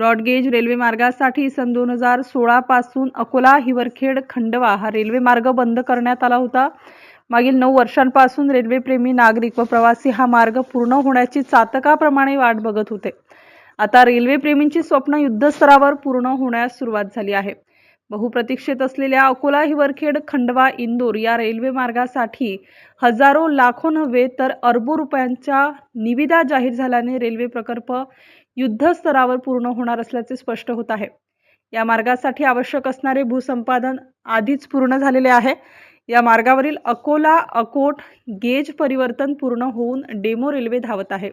Broad gauge railway मार्गासाठी सन दोन हजार सोळापासून अकोला हिवरखेड खंडवा हा रेल्वे मार्ग बंद करण्यात आला होता. मागील नऊ वर्षांपासून रेल्वेप्रेमी नागरिक व प्रवासी हा मार्ग पूर्ण होण्याची चातकाप्रमाणे वाट बघत होते. आता रेल्वेप्रेमींची स्वप्न युद्धस्तरावर पूर्ण होण्यास सुरुवात झाली आहे. बहुप्रतीक्षित असलेल्या अकोला हिवरखेड खंडवा इंदूर या रेल्वे मार्गासाठी हजारो लाखो नव्हे तर अरबो रुपयांच्या निविदा जाहीर झाल्याने रेल्वे प्रकल्प युद्धस्तरावर पूर्ण होणार असल्याचे स्पष्ट होत आहे. या मार्गासाठी आवश्यक असणारे भूसंपादन आधीच पूर्ण झालेले आहे. या मार्गावरील अकोला अकोट गेज परिवर्तन पूर्ण होऊन डेमो रेल्वे धावत आहे.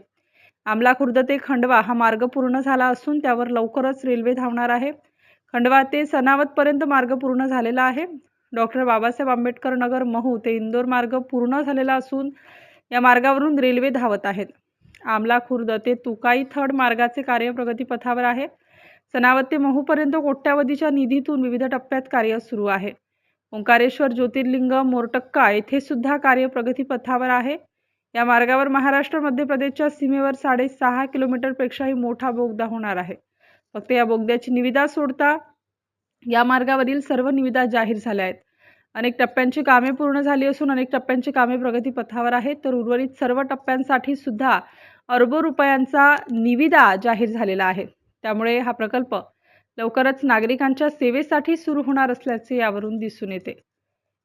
आमला खुर्द ते खंडवा हा मार्ग पूर्ण झाला असून त्यावर लवकरच रेल्वे धावणार आहे. खंडवा ते सनावतपर्यंत मार्ग पूर्ण झालेला आहे. डॉक्टर बाबासाहेब आंबेडकर नगर महू ते इंदोर मार्ग पूर्ण झालेला असून या मार्गावरून रेल्वे धावत आहेत. आमला खुर्द ते तुकाई थर्ड मार्गाचे कार्य प्रगतीपथावर आहे. सनावत ते महूपर्यंत कोट्यावधीच्या निधीतून विविध टप्प्यात कार्य सुरू आहे. ओंकारेश्वर ज्योतिर्लिंग मोरटक्का येथे सुद्धा कार्य प्रगतीपथावर आहे. या मार्गावर महाराष्ट्र मध्य प्रदेशच्या सीमेवर साडेसहा किलोमीटरपेक्षाही मोठा बोगदा होणार आहे. फक्त या बोगद्याची निविदा सोडता या मार्गावरील सर्व निविदा जाहीर झाल्या आहेत. अनेक टप्प्यांची कामे पूर्ण झाली असून अनेक टप्प्यांची कामे प्रगतीपथावर आहेत तर उर्वरित सर्व टप्प्यांसाठी सुद्धा अरबो रुपयांचा निविदा जाहीर झालेला आहे. त्यामुळे हा प्रकल्प लवकरच नागरिकांच्या सेवेसाठी सुरू होणार असल्याचे यावरून दिसून येते.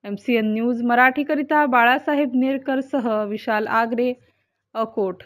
एम सी एन न्यूज मराठीकरिता बाळासाहेब नेरकरसह विशाल आगरे अकोट.